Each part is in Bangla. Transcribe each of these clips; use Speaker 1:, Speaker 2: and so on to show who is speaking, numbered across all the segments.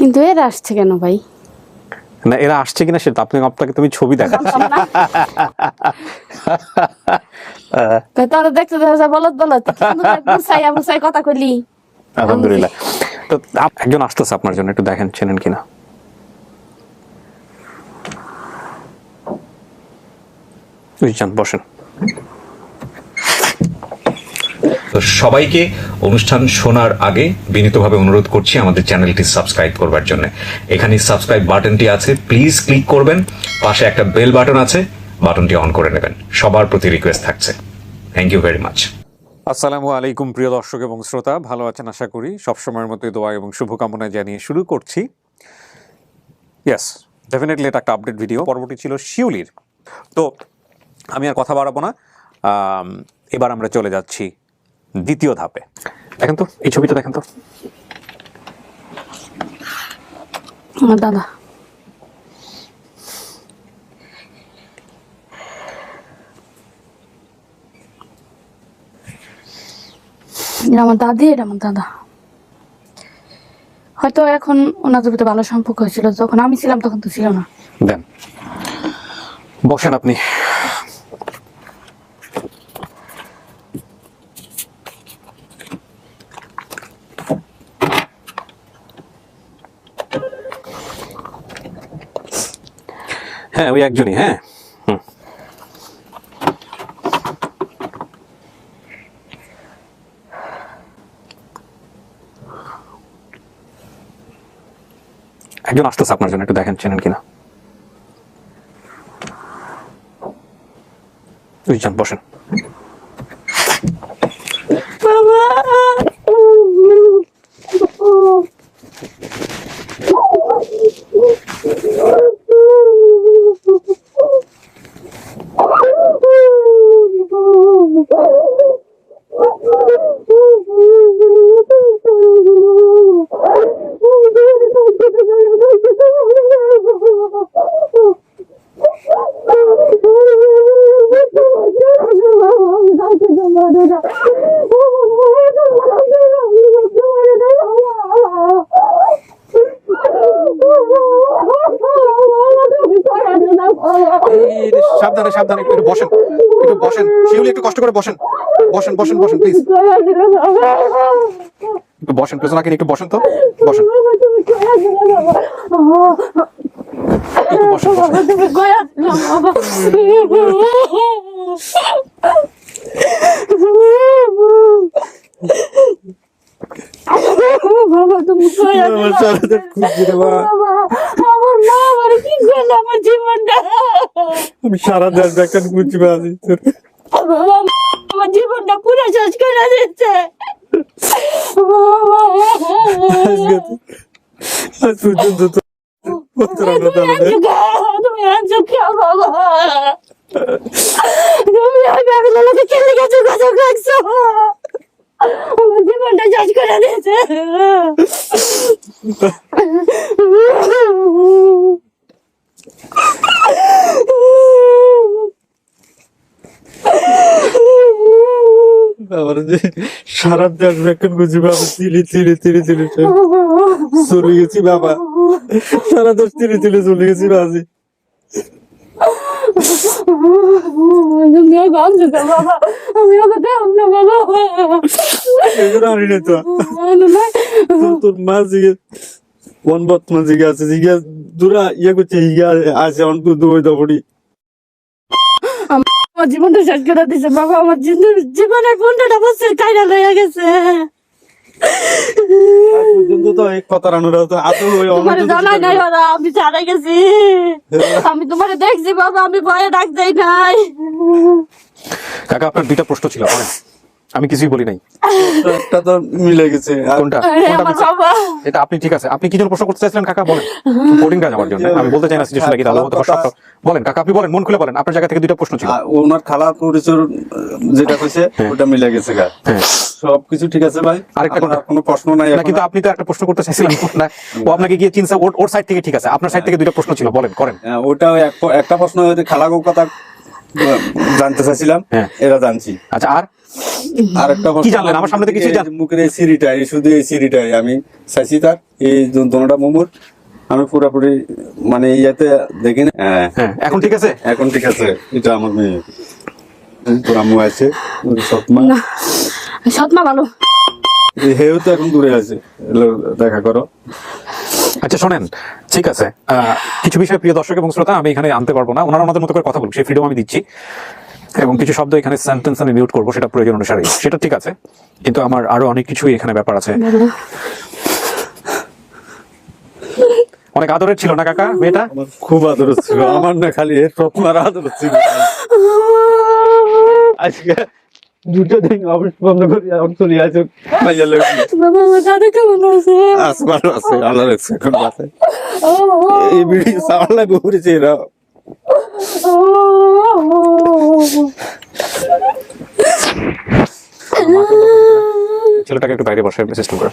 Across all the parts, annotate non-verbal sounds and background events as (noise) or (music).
Speaker 1: কিন্তু এরা আসছে কেন ভাই?
Speaker 2: না এরা আসছে কিনা সেটা আপনি আপনাকে তুমি ছবি দেখাচ্ছি।
Speaker 1: তো তোরা দেখতে দেখা যায় বলত বলত বুসাই বুসাই কথা কইলি।
Speaker 2: আলহামদুলিল্লাহ। তো একজন আসতেছে আপনার জন্য একটু দেখেন চেনেন কিনা? বসেন।
Speaker 3: তো সবাইকে অনুষ্ঠান শোনার আগে বিনীতভাবে অনুরোধ করছি আমাদের চ্যানেলটি সাবস্ক্রাইব করবার জন্য। এখানে সাবস্ক্রাইব বাটনটি আছে, প্লিজ ক্লিক করবেন। পাশে একটা বেল বাটন আছে, বাটনটি অন করে নেবেন। সবার প্রতি রিকোয়েস্ট থাকছে। থ্যাংক ইউ ভেরি মাচ
Speaker 2: আসসালামু আলাইকুম প্রিয় দর্শক এবং শ্রোতা, ভালো আছেন আশা করি। সবসময়ের মতোই দোয়া এবং শুভকামনা জানিয়ে শুরু করছি। ইয়েস ডেফিনেটলি এটা একটা আপডেট ভিডিও পরবর্তী ছিল শিউলির। তো আমি আর কথা বাড়াবো না। এবার আমরা চলে যাচ্ছি দ্বিতীয় ধাপে। দেখেন তো এই ছবিটা দেখেন তো।
Speaker 1: আমার দাদা। এটা আমার দাদি এটা আমার দাদা। হয়তো এখন ওনাদের ভিতরে ভালো সম্পর্ক হয়েছিল যখন আমি ছিলাম তখন তো ছিল না।
Speaker 2: দেন। বসেন আপনি। হ্যাঁ ওই একজনই হ্যাঁ। হুম। একজন আসতেছে আপনার জন্য একটু দেখেন চেনেন কিনা। বসেন। সাবধানে সাবধানে একটু বসেন একটু বসেন। শিউলি, একটু কষ্ট করে বসেন। বসেন বসেন বসেন প্লিজ একটু বসেন পেছনে আগে একটু বসেন তো। বসেন বসেন। (laughs)
Speaker 1: বাবা তুমি আমার মা আমার কি করল আমার জীবনটা
Speaker 2: আমি সারা দেশ একটা বুঝছি বাজি
Speaker 1: বাবা আমার জীবনটা পুরো শেষ করে দিচ্ছে
Speaker 2: আজ পর্যন্ত তো
Speaker 1: তুমি আনছো কে বাবা তুমি আমি আমি লোকে খেলে গেছো রাখছো আমার জীবনটা শেষ করে দিয়েছে।
Speaker 4: আমার যে সারা দেশ এখন বুঝি বাবা চলে গেছি বাবা। সারা দেশ চলে গেছি বাজি।
Speaker 1: তুমিও গান
Speaker 4: মা জিগে কোন আছে জিগে দূরা ইয়ে করছে, ইয়া আছে, অন তো দুই দপড়ি
Speaker 1: আমার জীবনটা শেষ করে দিছে, বাবা, আমার জীবন- জীবনের পনেরোটা বছর কাইরা লইয়া গেছে? আমি ছাড়া গেছি। আমি তোমার দেখছি বাবা আমি ভয়ে ডাক দেই নাই।
Speaker 2: কাকা আপনার দুইটা প্রশ্ন ছিল। আমি কিছুই বলি নাই।
Speaker 4: একটা তো মিলে গেছে।
Speaker 2: কোনটা?
Speaker 1: আমার বাবা।
Speaker 2: এটা আপনি ঠিক আছে। আপনি কি জন্য প্রশ্ন করতে চাইছিলেন কাকা? বলেন। বোর্ডিংটা যাওয়ার জন্য। আমি বলতে চাই না সিচুয়েশন কি আল্লাহ কষ্ট বলেন কাকা আপনি বলেন মন খুলে বলেন। আপনার জায়গা থেকে দুইটা প্রশ্ন ছিল।
Speaker 4: ওনার খালা পরিচয় যেটা কইছে ওটা মিলে গেছে গা
Speaker 2: হ্যাঁ।
Speaker 4: সবকিছু ঠিক আছে ভাই?
Speaker 2: আরেকটা কথা।
Speaker 4: কোনো প্রশ্ন নাই
Speaker 2: না কিন্তু আপনি তো একটা প্রশ্ন করতে চাইছিলেন। (laughs) না ও আপনাকে গিয়ে চিন্তা ওর ওর সাইড থেকে ঠিক আছে। আপনার সাইড থেকে দুইটা প্রশ্ন ছিল। বলেন করেন।
Speaker 4: হ্যাঁ, ওটা একটা প্রশ্ন খালাগো কথা জানতে চাইছিলাম
Speaker 2: হ্যাঁ।
Speaker 4: এরা জানছি।
Speaker 2: আচ্ছা আর?
Speaker 4: আর একটা
Speaker 2: কি জানলেন? আমার সামনে কিছু
Speaker 4: মুখের এই সিঁড়িটাই শুধু এই সিঁড়িটাই আমি চাইছি তার। এই দোনোটা মোমোর আমি পুরোপুরি মানে ইয়াতে দেখি না। হ্যাঁ
Speaker 2: হ্যাঁ এখন ঠিক আছে?
Speaker 4: এখন ঠিক আছে এটা আমার মেয়ে। আম্মু আছে ওর সৎমা।
Speaker 1: না সৎমা ভালো।
Speaker 4: হেও তো এখন দূরে আছে। দেখা করো।
Speaker 2: আচ্ছা শোনেন ঠিক আছে। কিছু বিষয় প্রিয় দর্শক এবং শ্রোতা আমি এখানে আনতে পারব না। ওনারা ওনাদের মতো করে কথা বলুন সেই ফ্রিডম আমি দিচ্ছি। এবং কিছু শব্দ এখানে সেন্টেন্স আমি মিউট করব সেটা প্রয়োজন অনুসারে। সেটা ঠিক আছে কিন্তু আমার আরও অনেক কিছুই এখানে ব্যাপার আছে। অনেক আদরের ছিল না কাকা মেয়েটা?
Speaker 4: আমার খুব আদর ছিল। আমার না খালি এর সৎমার আদর ছিল। আজকে দুটো দিন অফিস বন্ধ করে এখন চলে আসে। মাইয়া লোক
Speaker 1: বাবা আমার দাদা কেমন আছে?
Speaker 4: আস ভালো আছে আল্লাহ রাখছে এখন বাসায়
Speaker 1: ও,
Speaker 4: এই ভিডিও সামার লাগে ঘুরেছে এরা।
Speaker 2: ছেলেটাকে একটু বাইরে বসে সিস্টেম করে।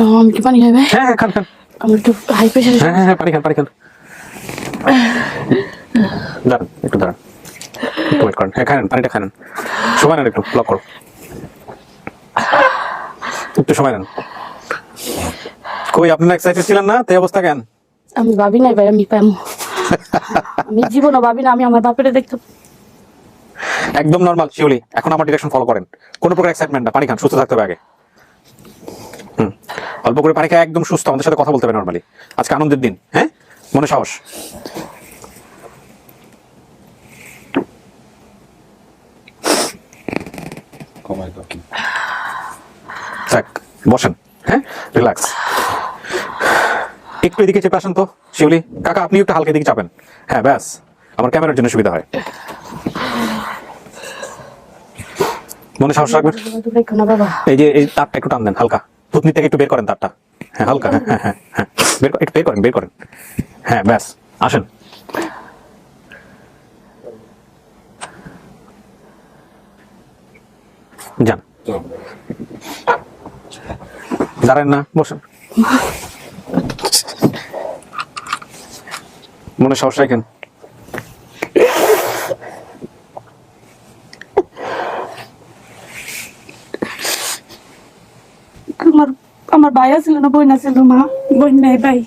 Speaker 1: ও, আমি কি পানি খাবে?
Speaker 2: হ্যাঁ হ্যাঁ খান খান।
Speaker 1: আমার একটু হাই প্রেশার
Speaker 2: হ্যাঁ হ্যাঁ হ্যাঁ পানি খান পানি খান। (laughs) দাঁড়ান একটু দাঁড়ান। একটু ওয়েট করেন। হ্যাঁ খান পানিটা খান সময় নেন একটু ব্লক করো একটু সময় নেন। কই আপনি এক্সাইটেড ছিলেন না? তাই অবস্থা কেন?
Speaker 1: আমি ভাবি নাই ভাই আমি পামু। আমি জীবনও ভাবি না আমি আমার বাপের দেখতে
Speaker 2: একদম নর্মাল শিওলি এখন আমার ডিরেকশন ফলো করেন। কোনো প্রকার এক্সাইটমেন্ট না পানি খান সুস্থ থাকতে হবে আগে। অল্প করে পানি খায় একদম সুস্থ আমাদের সাথে কথা বলতে হবে নর্মালি আজকে আনন্দের দিন হ্যাঁ? মনে সাহস। থাক বসেন হ্যাঁ? রিল্যাক্স। একটু এদিকে চেপে আসেন তো শিউলি। কাকা আপনি একটু হালকা এদিকে চাপেন। হ্যাঁ ব্যাস আমার ক্যামেরার জন্য সুবিধা হয়। মনে সাহস রাখবেন? এই যে এই তারটা একটু টান দেন হালকা। পুতনি থেকে একটু বের করেন তারটা। হ্যাঁ হালকা হ্যাঁ হ্যাঁ হ্যাঁ হ্যাঁ। বের একটু বের করেন বের করেন। হ্যাঁ ব্যাস, আসেন। যান। দাঁড়ান না, বসেন। মনে সাহস রাখেন।
Speaker 1: আমার ভাই ছিল না বোন ছিল মা। বোন নাই ভাই।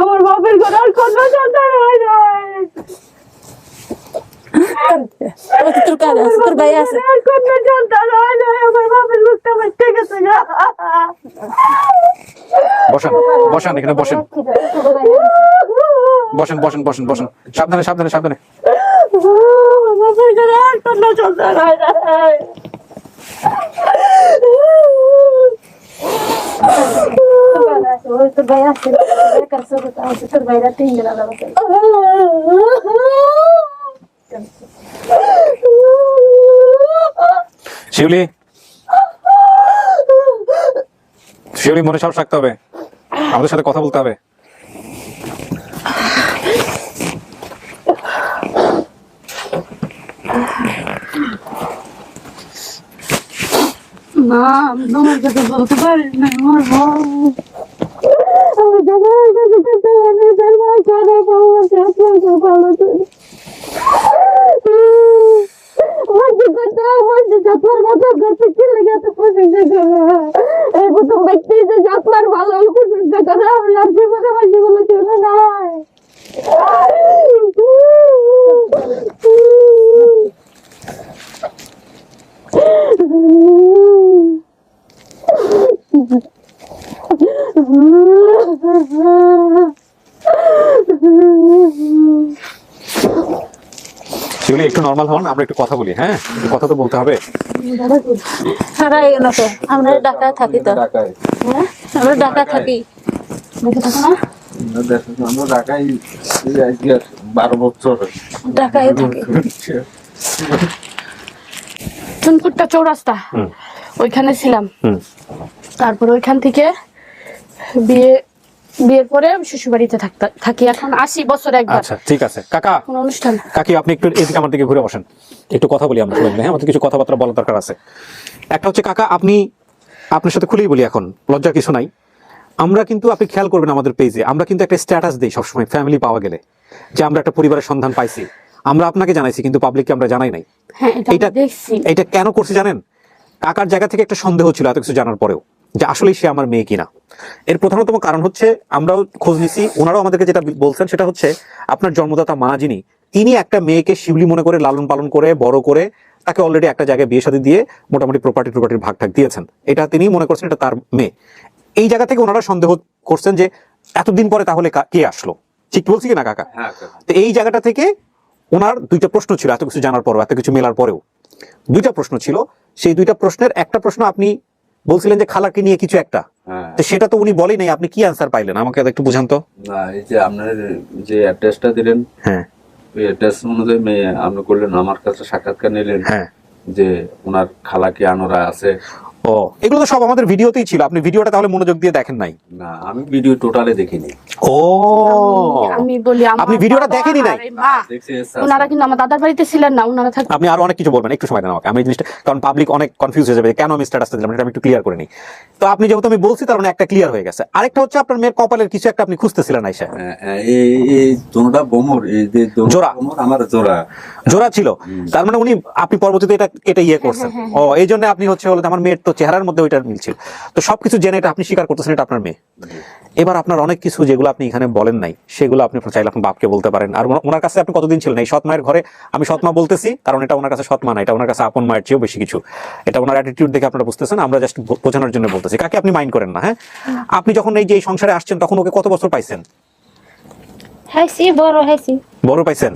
Speaker 1: আমার বাপের ঘর আর কোনো সন্তান হয় তোর কাজ আছে? তোর ভাই আছে? আর সন্তান হয় আমার বাপের মুখটা বাচ্চা গেছে গা।
Speaker 2: বসেন বসেন এখানে বসেন। বসেন বসেন বসেন বসেন। সাবধানে সাবধানে সাবধানে।
Speaker 1: বাপের ঘরে আর সন্তান হয়
Speaker 2: শিউলি। শিউলি মনে সাহস রাখতে হবে। আমাদের সাথে কথা বলতে হবে।
Speaker 1: না আমি তোমার কাছে বলতে পারি না আমার বউ
Speaker 5: আমি জানি আমি করতে পারি তার মা কেন পাবো আপনাকে ভালো করে মধ্যে করতে মধ্যে আপনার মতো করতে কি লেগে এত প্রশংসা করব এই প্রথম ব্যক্তি যে আপনার ভালো প্রশংসা করে আমি আর জীবনে আমার জীবনে কেউ নাই
Speaker 2: শিউলি একটু নর্মাল হন আমরা একটু কথা বলি হ্যাঁ? কথা তো বলতে হবে।
Speaker 5: সারা গেল তো আমরা ঢাকায় থাকি তো। হ্যাঁ? আমরা ঢাকা থাকি।
Speaker 4: আমরা ঢাকায় বারো বছর।
Speaker 5: ঢাকায় থাকি।
Speaker 1: চৌরাস্তা।
Speaker 2: হুম।
Speaker 1: ওইখানে ছিলাম। তারপর ওইখান থেকে বিয়ে বিয়ের পরে শ্বশুর বাড়িতে থাকতে থাকি। এখন আশি বছর একবার।
Speaker 2: আচ্ছা ঠিক আছে। কাকা
Speaker 1: কোন অনুষ্ঠান
Speaker 2: কাকি আপনি একটু এদিকে আমার দিকে ঘুরে বসেন। একটু কথা বলি আমরা সবাই হ্যাঁ আমাদের কিছু কথাবার্তা বলার দরকার আছে। একটা হচ্ছে কাকা আপনি আপনার সাথে খুলেই বলি এখন লজ্জার কিছু নাই। আমরা কিন্তু আপনি খেয়াল করবেন আমাদের পেজে আমরা কিন্তু একটা স্ট্যাটাস দিই সবসময় ফ্যামিলি পাওয়া গেলে। যে আমরা একটা পরিবারের সন্ধান পাইছি। আমরা আপনাকে জানাইছি কিন্তু পাবলিককে আমরা জানাই নাই।
Speaker 1: হ্যাঁ এটা
Speaker 2: এটা কেন করছি জানেন? কাকার জায়গা থেকে একটা সন্দেহ ছিল এত কিছু জানার পরেও যে আসলেই সে আমার মেয়ে কিনা। এর প্রধানতম কারণ হচ্ছে আমরাও খোঁজ নিছি ওনারাও আমাদেরকে যেটা বলছেন সেটা হচ্ছে আপনার জন্মদাতা মা যিনি তিনি একটা মেয়েকে শিবলি মনে করে লালন পালন করে বড় করে তাকে অলরেডি একটা জায়গায় বিয়ে শাদী দিয়ে মোটামুটি প্রপার্টি প্রপার্টির ভাগ ঠাক দিয়েছেন। এটা তিনি মনে করছেন এটা তার মেয়ে। এই জায়গা থেকে ওনারা সন্দেহ করছেন যে এতদিন পরে তাহলে কা- আসলো? ঠিক বলছি কি না কাকা?
Speaker 3: হ্যাঁ
Speaker 2: তো এই জায়গাটা থেকে ওনার দুইটা প্রশ্ন ছিল এত কিছু জানার পরেও এত কিছু মেলার পরেও। দুইটা প্রশ্ন ছিল। সেই দুইটা প্রশ্নের একটা প্রশ্ন আপনি বলছিলেন যে খালাকে নিয়ে কিছু একটা।
Speaker 4: হ্যাঁ।
Speaker 2: তো সেটা তো উনি বলেই নাই আপনি কি আনসার পাইলেন? আমাকে একটু বুঝান তো।
Speaker 4: না এই যে আপনার যে অ্যাড্রেসটা দিলেন
Speaker 2: হ্যাঁ।
Speaker 4: ওই অ্যাড্রেস অনুযায়ী মেয়ে আপনি করলেন আমার কাছে সাক্ষাৎকার নিলেন
Speaker 2: হ্যাঁ।
Speaker 4: যে ওনার খালাকে আনোরা আছে।
Speaker 2: ও। এগুলো তো সব আমাদের ভিডিওতেই ছিল। আপনি ভিডিওটা তাহলে মনোযোগ দিয়ে দেখেন নাই।
Speaker 4: না আমি ভিডিও টোটালে দেখিনি।
Speaker 2: ও।
Speaker 1: আমি বলি
Speaker 2: আপনি ভিডিওটা নাই?
Speaker 1: ওনারা কিন্তু আমার দাদার বাড়িতে ছিলেন না ওনারা থাকতেন
Speaker 2: আপনি আরও অনেক কিছু বলবেন একটু সময় দেন আমাকে। আমি জিনিসটা কারণ পাবলিক অনেক কনফিউজ হয়ে যাবে কেন আমি স্ট্যাটাসটা দিলাম এটা আমি একটু ক্লিয়ার করে নিই। তো আপনি যেহেতু আমি বলছি তার মানে একটা ক্লিয়ার হয়ে গেছে। আরেকটা হচ্ছে আপনার মেয়ের কপালের কিছু একটা আপনি খুঁজতেছিলেন আইসা।
Speaker 4: হ্যাঁ, হ্যাঁ, এই এই দোনোটা বোমর এই যে
Speaker 2: জোড়া।
Speaker 4: আমার জোড়া।
Speaker 2: জোড়া ছিল। তার মানে উনি আপনি পরবর্তীতে এটা কেটে ইয়ে করছেন। ও এই জন্য আপনি হচ্ছে হলো আমার মেয়ের তো চেহারার মধ্যে ওইটার মিল ছিল। তো সবকিছু জেনে এটা আপনি স্বীকার করতেছেন, এটা আপনার মেয়ে। এবার আপনার অনেক কিছু যেগুলো আপনি এখানে বলেন নাই, সেগুলো আপনি চাইলে আপনার বাপকে বলতে পারেন। আর ওনার কাছে আপনি কতদিন ছিলেন? এই সৎ মায়ের ঘরে আমি সৎ মা বলতেছি, কারণ এটা ওনার কাছে সৎ মা না, এটা ওনার কাছে আপন মায়ের চেয়েও বেশি কিছু। এটা ওনার অ্যাটিটিউড দেখে আপনারা বুঝতেছেন, আমরা জাস্ট বোঝানোর জন্য বলতেছি। কাকে আপনি মাইন্ড করেন না হ্যাঁ? আপনি যখন এই যে সংসারে আসছেন, তখন ওকে কত বছর পাইছেন?
Speaker 5: হাসি বড় হাইছি
Speaker 2: বড় পাইছেন?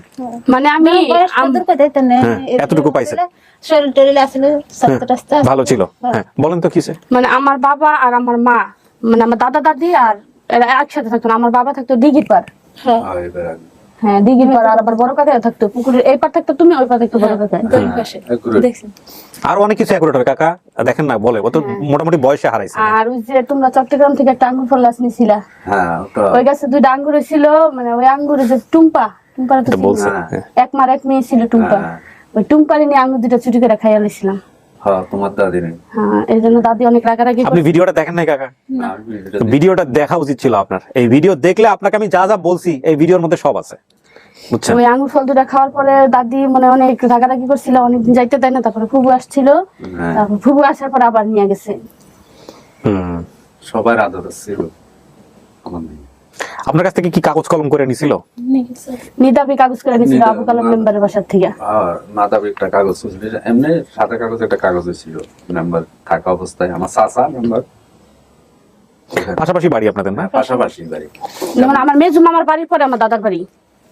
Speaker 1: মানে আমি
Speaker 5: বয়স
Speaker 1: আম-
Speaker 5: কত না
Speaker 2: হ্যাঁ, এতটুকু পাইছেন।
Speaker 5: শরীর টরিল আসলে সত্তর
Speaker 2: ভালো ছিল। হ্যাঁ। বলেন তো কিসে
Speaker 1: মানে আমার বাবা আর আমার মা মানে আমার দাদা দাদি আর এরা একসাথে থাকতো আমার বাবা থাকতো দিঘির পার
Speaker 5: হ্যাঁ।
Speaker 1: হ্যাঁ দিঘির পার আর আবার বড় কাকা থাকতো পুকুরের এই পার থাকতো তুমি ওই পার থাকতো বড় কাকা দুই পাশে
Speaker 4: Accurate.
Speaker 1: দেখছেন
Speaker 2: আর অনেক কিছু অ্যাকুরেট হবে কাকা দেখেন না বলে ও তো মোটামুটি বয়সে হারাইছে
Speaker 1: আর ওই যে তোমরা চট্টগ্রাম থেকে একটা আঙ্গুর ফল গাছ নিছিলা
Speaker 4: হ্যাঁ
Speaker 1: ওই গাছে দুইটা আঙ্গুর ছিল মানে ওই আঙ্গুরে যে টুম্পা টুম্পার তো
Speaker 4: হ্যাঁ।
Speaker 2: হ্যাঁ।
Speaker 1: এক মার এক মেয়ে ছিল টুম্পা
Speaker 4: হ্যাঁ।
Speaker 1: ওই টুম্পারি নিয়ে আঙ্গুর দুটা চুরি করে খাইয়া লইছিলাম
Speaker 4: হ্যাঁ তোমার দাদি নেই।
Speaker 1: হ্যাঁ এই জন্য দাদি অনেক রাগারাগি
Speaker 2: আপনি ভিডিওটা দেখেন নাই কাকা? ভিডিওটা দেখা। উচিত ছিল আপনার। এই ভিডিও দেখলে আপনাকে আমি যা যা বলছি এই ভিডিওর মধ্যে সব আছে। বুঝছেন?
Speaker 1: ওই আঙ্গুর ফল দুটা খাওয়ার পরে দাদি মানে অনেক রাগারাগি করছিল অনেকদিন যাইতে দেয় না তারপরে ফুবু আসছিল।
Speaker 4: হ্যাঁ।
Speaker 1: তারপর ফুবু আসার পর আবার নিয়ে গেছে।
Speaker 2: হুম।
Speaker 4: সবার আদর ছিল। আমার।
Speaker 2: আপনার কাছ থেকে কি কাগজ কলম করে নিছিল?
Speaker 1: নিদাবি কাগজ করে
Speaker 4: নিদাবি,
Speaker 1: আবু কালাম মেম্বারের বাসার থেকে।
Speaker 4: আর মাদাবি একটা কাগজ ছিল। এমনি সাদা কাগজ একটা কাগজ ছিল। মেম্বার থাকা অবস্থায় আমার চাচা মেম্বার।
Speaker 2: পাশাপাশি বাড়ি আপনাদের না?
Speaker 4: পাশাপাশি বাড়ি।
Speaker 1: যেমন আমার মেজু মামার বাড়ির পরে আমার দাদার বাড়ি।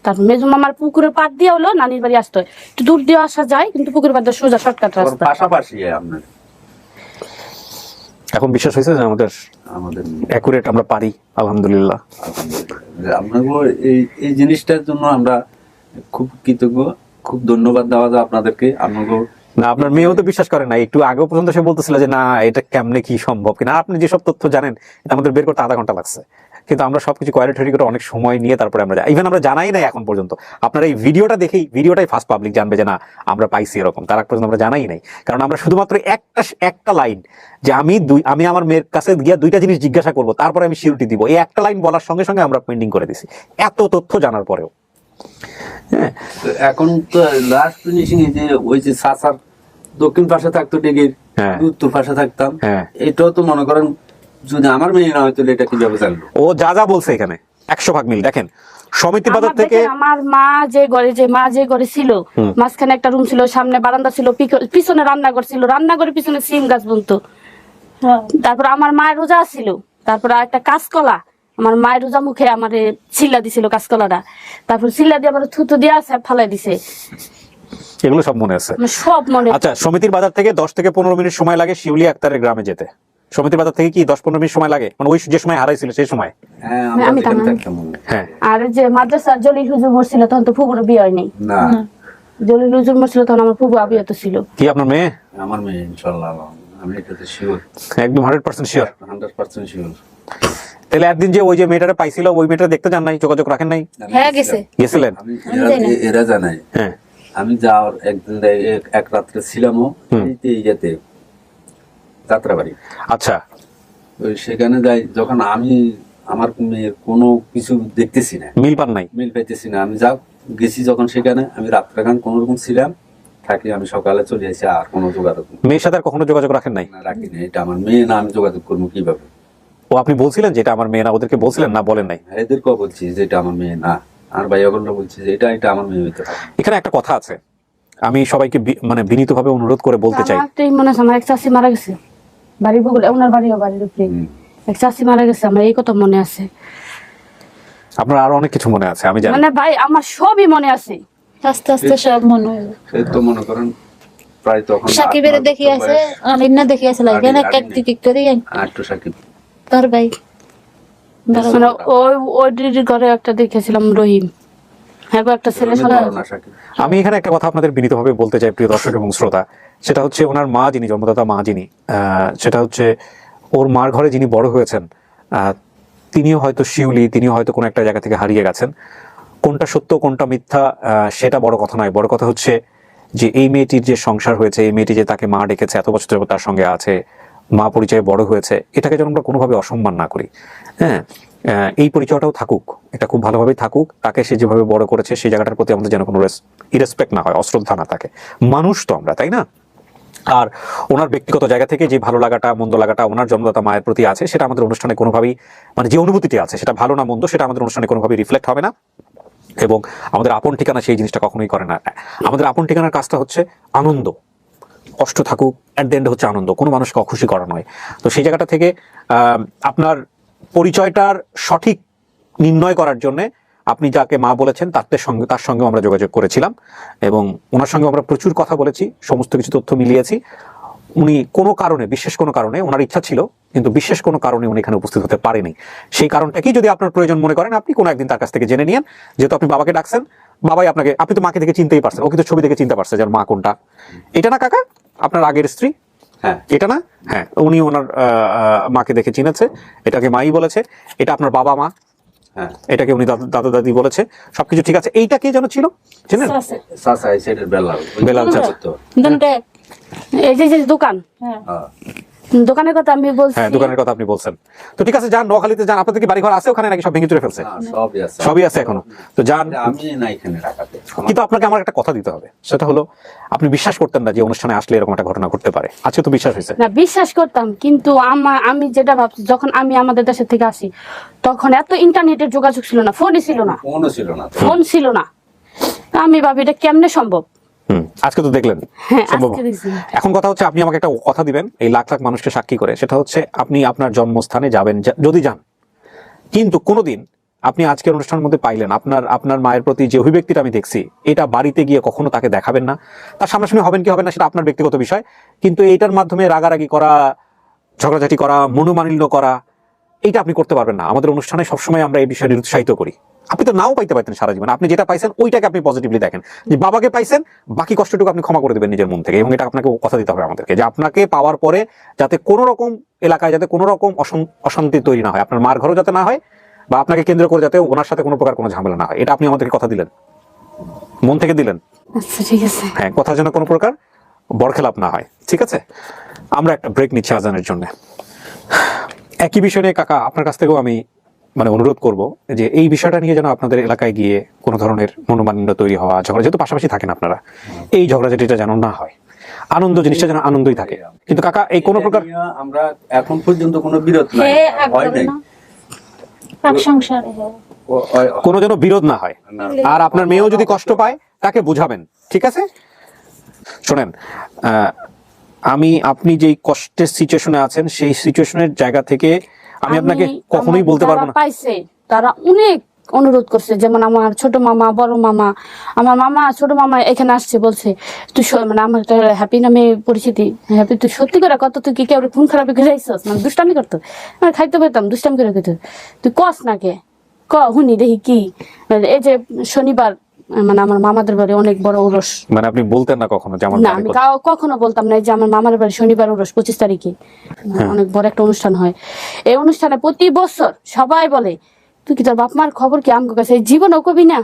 Speaker 1: তার মেজু মামার পুকুরের পাড় দিয়ে হলো নানির বাড়ি আসতে হয়। একটু দূর দিয়ে আসা যায় কিন্তু পুকুরের পাড় দিয়ে সোজা শর্টকাট রাস্তা।
Speaker 4: পাশাপাশি আপনার।
Speaker 2: এখন বিশ্বাস হয়েছে যে আমাদের
Speaker 4: আমাদের
Speaker 2: অ্যাকুরেট আমরা পারি আলহামদুলিল্লাহ।
Speaker 4: আলহামদুলিল্লাহ। এই এই জিনিসটার জন্য আমরা খুব কৃতজ্ঞ খুব ধন্যবাদ দেওয়া যায় আপনাদেরকে আপনাকে
Speaker 2: না আপনার মেয়েও তো বিশ্বাস করে না একটু আগে পর্যন্ত সে বলতেছিল যে না এটা কেমনে কি সম্ভব? কিনা আপনি যেসব তথ্য জানেন এটা আমাদের বের করতে আধা ঘণ্টা লাগছে। কিন্তু আমরা সবকিছু কোয়ালিটি করে অনেক সময় নিয়ে তারপরে আমরা ইভেন আমরা জানাই নাই এখন পর্যন্ত। আপনারা এই ভিডিওটা দেখেই ভিডিওটাই ফার্স্ট পাবলিক জানবে যে না আমরা পাইছি এরকম। তার পর্যন্ত আমরা জানাই নাই। কারণ আমরা শুধুমাত্র একটা একটা লাইন যে আমি দুই আমি আমার মেয়ের কাছে গিয়ে দুইটা জিনিস জিজ্ঞাসা করব তারপরে আমি সিউরিটি দিব। এই একটা লাইন বলার সঙ্গে সঙ্গে আমরা পেন্ডিং করে দিছি। এত তথ্য জানার পরেও। হ্যাঁ?
Speaker 4: এখন তো লাস্ট ফিনিশিং যে ওই যে সাসার দক্ষিণ পাশে থাকতো ডিগির
Speaker 2: হ্যাঁ।
Speaker 4: উত্তর পাশে থাকতাম
Speaker 2: হ্যাঁ।
Speaker 4: এটাও তো মনে করেন যদি আমার মেয়ে না হয়তো এটা কীভাবে জানলো?
Speaker 2: ও যা যা বলছে এখানে একশো ভাগ মিল। দেখেন সমিতি বাজার থেকে
Speaker 1: আমার মা যে ঘরে যে মা যে ঘরে ছিল মাঝখানে একটা রুম ছিল সামনে বারান্দা ছিল পিছনে রান্নাঘর ছিল রান্নাঘরের পিছনে সিম গাছ বুনতো।
Speaker 5: হ্যাঁ।
Speaker 1: তারপর আমার মায়ের রোজা ছিল তারপর একটা কাঁচকলা। আমার মায়ের রোজা মুখে আমার চিল্লা দিছিল কাঁচকলাটা। তারপর চিল্লা দিয়ে আমার থুতু দিয়ে আছে ফালাই দিছে।
Speaker 2: এগুলো সব মনে আছে।
Speaker 1: সব মনে
Speaker 2: আচ্ছা সমিতির বাজার থেকে দশ থেকে পনেরো মিনিট সময় লাগে শিউলি আক্তারের গ্রামে যেতে। সমিতির বাজার থেকে কি দশ পনেরো মিনিট সময় লাগে? মানে ওই যে সময় হারাইছিল সেই সময়?
Speaker 4: হ্যাঁ। থাকতাম
Speaker 2: হ্যাঁ।
Speaker 1: আর যে মাদ্রাসা জলিল হুজুর মরছিল তখন তো ফুবুর বিয়ে হয়নি।
Speaker 4: না।
Speaker 1: জলিল হুজুর মরছিল তখন আমার ফুবু আবিয়াত ছিল।
Speaker 2: কি আপনার মেয়ে?
Speaker 4: আমার মেয়ে ইনশাল্লাহ আমি এটাতে শিওর
Speaker 2: একদম hundred percent sure
Speaker 4: hundred percent sure
Speaker 2: তাহলে একদিন যে ওই যে মেয়েটারে পাইছিল ওই মেয়েটা দেখতে যান নাই যোগাযোগ রাখেন নাই?
Speaker 5: হ্যাঁ গেছে।
Speaker 2: গেছিলেন?
Speaker 4: আমি এরা- জানাই
Speaker 2: হ্যাঁ।
Speaker 4: আমি যাওয়ার একদিন এক- রাত্রে ছিলামও। যে ইয়েতে। যাত্রাবাড়ি।
Speaker 2: আচ্ছা।
Speaker 4: সেখানে যাই যখন আমি আমার মেয়ের কোনো কিছু দেখতেছি না।
Speaker 2: মিল পান নাই?
Speaker 4: মিল পাইতেছি না। আমি যা গেছি যখন সেখানে আমি রাত্রেখান কোনো রকম ছিলাম থাকি আমি সকালে চলে এসে আর কোনো যোগাযোগ
Speaker 2: মেয়ের সাথে আর কখনো যোগাযোগ রাখেন নাই?
Speaker 4: না রাখি না এটা আমার মেয়ে না আমি যোগাযোগ করব কীভাবে?
Speaker 2: ও আপনি বলছিলেন যে এটা আমার মেয়ে না ওদেরকে বলছিলেন না বলেন নাই?
Speaker 4: এদেরকেও বলছি যে এটা আমার মেয়ে না। আর ভাইয়াগুলো বলছি যে এটা এটা আমার মেয়ে হইতে পারে।
Speaker 2: এখানে একটা কথা আছে। আমি সবাইকে মানে বিনীতভাবে অনুরোধ করে বলতে চাই।
Speaker 1: আমার মনে আছে আমার এক চাষি মারা গেছে। বাড়ির বগুলে ওনার বাড়িও বাড়ির উপরে এক চাষি মারা গেছে আমার এই কথা মনে আছে।
Speaker 2: আপনার আরও অনেক কিছু মনে আছে আমি জানি।
Speaker 1: মানে ভাই আমার সবই মনে আছে।
Speaker 5: আস্তে আস্তে সব মনে হয়।
Speaker 4: তো মনে করেন প্রায় তখন
Speaker 5: সাকিবের দেখি আছে
Speaker 4: বয়স।
Speaker 5: আলিনা দেখি আছে লাগে না? কেক করি
Speaker 4: আটটু সাকিব।
Speaker 5: তোর ভাই।
Speaker 1: মানে ওই ওই দিদির ঘরে একটা দেখেছিলাম রহিম।
Speaker 2: আমি এখানে একটা কথা আপনাদের বিনীতভাবে বলতে চাই প্রিয় দর্শক এবং শ্রোতা। সেটা হচ্ছে ওনার মা যিনি জন্মদাতা মা যিনি সেটা হচ্ছে ওর মার ঘরে যিনি বড় হয়েছেন তিনিও হয়তো শিউলি তিনিও হয়তো কোনো একটা জায়গা থেকে হারিয়ে গেছেন। কোনটা সত্য কোনটা মিথ্যা সেটা বড় কথা নয়। বড় কথা হচ্ছে যে এই মেয়েটির যে সংসার হয়েছে এই মেয়েটি যে তাকে মা ডেকেছে এত বছর তার সঙ্গে আছে মা পরিচয়ে বড় হয়েছে এটাকে যেন আমরা কোনোভাবে অসম্মান না করি। হ্যাঁ? এই পরিচয়টাও থাকুক, এটা খুব ভালোভাবেই থাকুক, তাকে সে যেভাবে বড় করেছে, সেই জায়গাটার প্রতি আমাদের যেন কোনো ইরেসপেক্ট না হয়, অশ্রদ্ধা না থাকে। মানুষ তো আমরা, তাই না? আর ওনার ব্যক্তিগত জায়গা থেকে যে ভালো লাগাটা, মন্দ লাগাটা, ওনার জন্মদাতা মায়ের প্রতি আছে, সেটা আমাদের অনুষ্ঠানে কোনোভাবেই মানে যে অনুভূতিটি আছে, সেটা ভালো না মন্দ, সেটা আমাদের অনুষ্ঠানে কোনোভাবেই রিফ্লেক্ট হবে না। এবং আমাদের আপন ঠিকানা সেই জিনিসটা কখনোই করে না। আমাদের আপন ঠিকানার কাজটা হচ্ছে আনন্দ। কষ্ট থাকুক অ্যাট দ্য এন্ড হচ্ছে আনন্দ। কোনো মানুষকে অখুশি করা নয়। তো সেই জায়গাটা থেকে আপনার পরিচয়টার সঠিক নির্ণয় করার জন্যে আপনি যাকে মা বলেছেন, তার সঙ্গে, তার সঙ্গেও আমরা যোগাযোগ করেছিলাম এবং ওনার সঙ্গে আমরা প্রচুর কথা বলেছি, সমস্ত কিছু তথ্য মিলিয়েছি। উনি কোনো কারণে, বিশেষ কোনো কারণে, ওনার ইচ্ছা ছিল, কিন্তু বিশেষ কোনো কারণে উনি এখানে উপস্থিত হতে পারেনি। সেই কারণটাকেই যদি আপনার প্রয়োজন মনে করেন, আপনি কোনো একদিন তার কাছ থেকে জেনে নিন যেহেতু আপনি বাবাকে ডাকছেন, বাবাই আপনাকে, আপনি তো মাকে দেখে চিনতেই পারছেন, ও কিন্তু ছবি দেখে চিনতে পারছে যে ওর মা কোনটা। এটা না কাকা, আপনার আগের স্ত্রী?
Speaker 4: হ্যাঁ।
Speaker 2: এটা না? হ্যাঁ। উনি ওনার মাকে দেখে চিনেছে। এটাকে মাই বলেছে। এটা আপনার বাবা মা।
Speaker 4: হ্যাঁ।
Speaker 2: এটাকে উনি দাদা দাদা বলেছে। সবকিছু ঠিক আছে। এইটা কে যেন ছিল? চিনেন?
Speaker 4: বেলাল।
Speaker 2: বেলাল চাচা।
Speaker 4: তো
Speaker 5: দুটো
Speaker 1: এই যে যে দোকান।
Speaker 5: হ্যাঁ
Speaker 4: হ্যাঁ।
Speaker 1: দোকানের কথা আমি বলছি।
Speaker 2: হ্যাঁ দোকানের কথা আপনি বলছেন। তো ঠিক আছে যান নোয়াখালীতে যান। আপনাদের কি বাড়ি ঘর আছে ওখানে নাকি সব ভেঙে চুরে ফেলছে?
Speaker 4: সবই আছে।
Speaker 2: সবই আছে এখনও। তো যান।
Speaker 4: আমি না এখানে রাখাতে।
Speaker 2: কিন্তু আপনাকে আমার একটা কথা দিতে হবে। সেটা হলো আপনি বিশ্বাস করতেন না যে অনুষ্ঠানে আসলে এরকম একটা ঘটনা ঘটতে পারে। আজকে তো বিশ্বাস হয়েছে।
Speaker 1: না বিশ্বাস করতাম কিন্তু আমার আমি যেটা ভাবছি যখন আমি আমাদের দেশের থেকে আসি তখন এত ইন্টারনেটের যোগাযোগ ছিল না ফোনই ছিল না।
Speaker 4: ফোনও ছিল না
Speaker 1: ফোন ছিল না। আমি ভাবি এটা কেমনে সম্ভব?
Speaker 2: আজকে তো দেখলেন
Speaker 1: হ্যাঁ,
Speaker 2: এখন কথা হচ্ছে আপনি আমাকে একটা কথা দিবেন এই লাখ লাখ মানুষকে সাক্ষী করে। সেটা হচ্ছে আপনি আপনার জন্মস্থানে যাবেন যদি যান। কিন্তু কোনোদিন আপনি আজকের অনুষ্ঠানের মধ্যে পাইলেন আপনার আপনার মায়ের প্রতি যে অভিব্যক্তিটা আমি দেখছি এটা বাড়িতে গিয়ে কখনো তাকে দেখাবেন না। তার সামনাসামনি হবেন কি হবে না সেটা আপনার ব্যক্তিগত বিষয় কিন্তু এইটার মাধ্যমে রাগারাগি করা ঝগড়াঝাটি করা মনোমালিন্য করা এইটা আপনি করতে পারবেন না। আমাদের অনুষ্ঠানে সবসময় আমরা এই বিষয়ে নিরুৎসাহিত করি। আপনি তো নাও পাইতে পারতেন সারা জীবন। আপনি যেটা পাইছেন ওইটাকে আপনি পজিটিভলি দেখেন। যে বাবাকে পাইছেন বাকি কষ্টটুকু আপনি ক্ষমা করে দেবেন নিজের মন থেকে এবং এটা আপনাকে কথা দিতে হবে আমাদেরকে। যে আপনাকে পাওয়ার পরে যাতে কোনো রকম এলাকায় যাতে কোনো রকম অশান্তি তৈরি না হয় আপনার মার ঘরও যাতে না হয় বা আপনাকে কেন্দ্র করে যাতে ওনার সাথে কোনো প্রকার কোনো ঝামেলা না হয়। এটা আপনি আমাদেরকে কথা দিলেন। মন থেকে দিলেন।
Speaker 1: আচ্ছা ঠিক আছে।
Speaker 2: হ্যাঁ কথা যেন কোনো প্রকার বরখেলাপ না হয় ঠিক আছে? আমরা একটা ব্রেক নিচ্ছি আজানের জন্য। একই বিষয় নিয়ে কাকা আপনার কাছ থেকেও আমি মানে অনুরোধ করব যে এই বিষয়টা নিয়ে যেন আপনাদের এলাকায় গিয়ে কোনো ধরনের মনোমান্য তৈরি হওয়া ঝগড়া যেহেতু পাশাপাশি থাকেন আপনারা এই ঝগড়াঝাটিটা যেন না হয়। আনন্দ জিনিসটা যেন আনন্দই থাকে। কিন্তু কাকা এই কোনো প্রকার
Speaker 4: আমরা এখন পর্যন্ত কোনো বিরোধ নাই। হয় নাই।
Speaker 5: হ্যাঁ।
Speaker 2: কোনো যেন বিরোধ না হয়। আর আপনার মেয়েও যদি কষ্ট পায় তাকে বুঝাবেন ঠিক আছে? শোনেন আহ, আমি আপনি যেই কষ্টের সিচুয়েশনে আছেন সেই সিচুয়েশনের জায়গা থেকে আমি আপনাকে কখনোই বলতে পারব না।
Speaker 1: পাইছে তারা অনেক অনুরোধ করছে যেমন আমার ছোট মামা বড় মামা আমার মামা ছোট মামা এখানে আসছে বলছে তুই মানে আমার একটা হ্যাপি নামে পরিচিতি হ্যাপি তুই সত্যি করে কত তুই কি কেউ খুন খারাপি করে আইসস? মানে দুষ্টামি করতো। মানে খাইতে পেতাম দুষ্টামি করে কইতো তুই কস না কে? ক হুনি দেখি কি। মানে এই যে শনিবার মানে আমার মামাদের বাড়ি অনেক বড় ওরস।
Speaker 2: মানে আপনি বলতেন না কখনো যে আমার
Speaker 1: না আমি কখনো বলতাম না যে আমার মামার বাড়ি শনিবার উরস পঁচিশ তারিখে। অনেক বড় একটা অনুষ্ঠান হয়। এই অনুষ্ঠানে প্রতি বছর সবাই বলে তুই কি তোর বাপ মার খবর কি? আমগো কাছে এই জীবনও কবি না?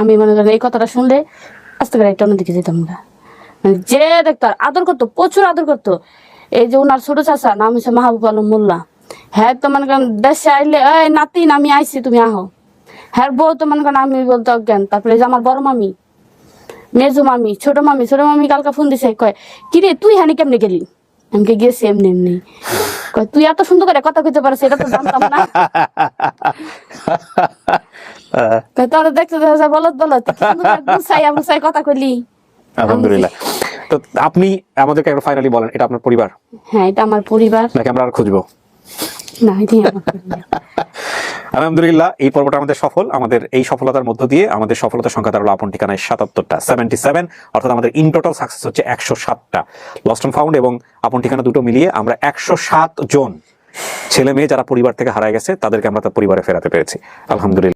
Speaker 1: আমি মনে করেন এই কথাটা শুনলে আস্তে করে একটা অন্যদিকে যেতাম না মানে যে দেখতো আদর করতো প্রচুর আদর করতো। এই যে ওনার ছোট চাচা নাম হচ্ছে মাহবুব আলম মোল্লা। হ্যাঁ তো মনে করেন দেশে আইলে এই নাতিন আমি আইছি তুমি আহো। হ্যাঁ বউ তো মনে করেন আমি বলতে অজ্ঞান। তারপরে যে আমার বড় মামি মেজো মামি ছোট মামি ছোট মামি কালকে ফোন দিছে কয় কিরে তুই হানি কেমনে গেলি? আমি কে গেছি এমনি এমনি। কয় তুই এত সুন্দর করে কথা কইতে পারছিস এটা তো জানতাম না। তোরা দেখতে দেখা যায় বলত বলত গুছাই গুছাই কথা কইলি।
Speaker 2: আলহামদুলিল্লাহ। তো আপনি আমাদেরকে একবার ফাইনালি বলেন এটা আপনার পরিবার?
Speaker 1: হ্যাঁ এটা আমার পরিবার।
Speaker 2: নাকি আমরা আর খুঁজবো?
Speaker 1: না এটাই আমার পরিবার।
Speaker 2: আলহামদুলিল্লাহ, এই পর্বটা আমাদের সফল। আমাদের এই সফলতার মধ্য দিয়ে আমাদের সফলতার সংখ্যা দাঁড়াল আপন ঠিকানায় সাতাত্তরটা সেভেন্টি সেভেন অর্থাৎ আমাদের ইন টোটাল সাকসেস হচ্ছে একশো সাতটা। লস্ট অ্যান্ড ফাউন্ড এবং আপন ঠিকানা দুটো মিলিয়ে আমরা একশো সাত জন ছেলে মেয়ে যারা পরিবার থেকে হারায় গেছে, তাদেরকে আমরা তার পরিবারে ফেরাতে পেরেছি। আলহামদুলিল্লাহ।